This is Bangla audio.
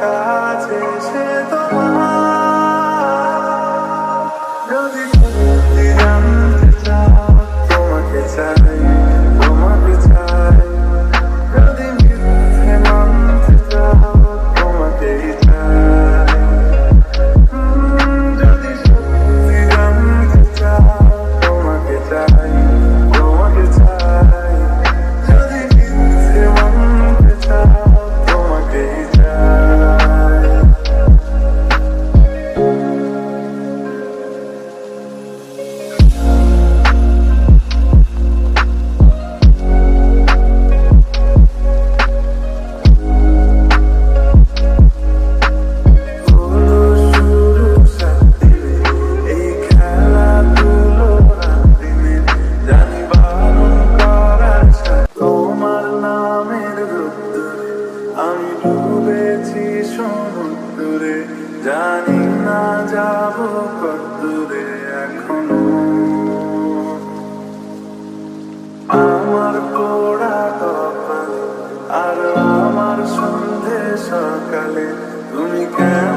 God. আমি ডুবেছি সমুদ্রে, জানি না যাব কদ্দূরে এখনও। আমার কোড়া কপাল আর আমার সন্ধে সকালে, তুমি কেন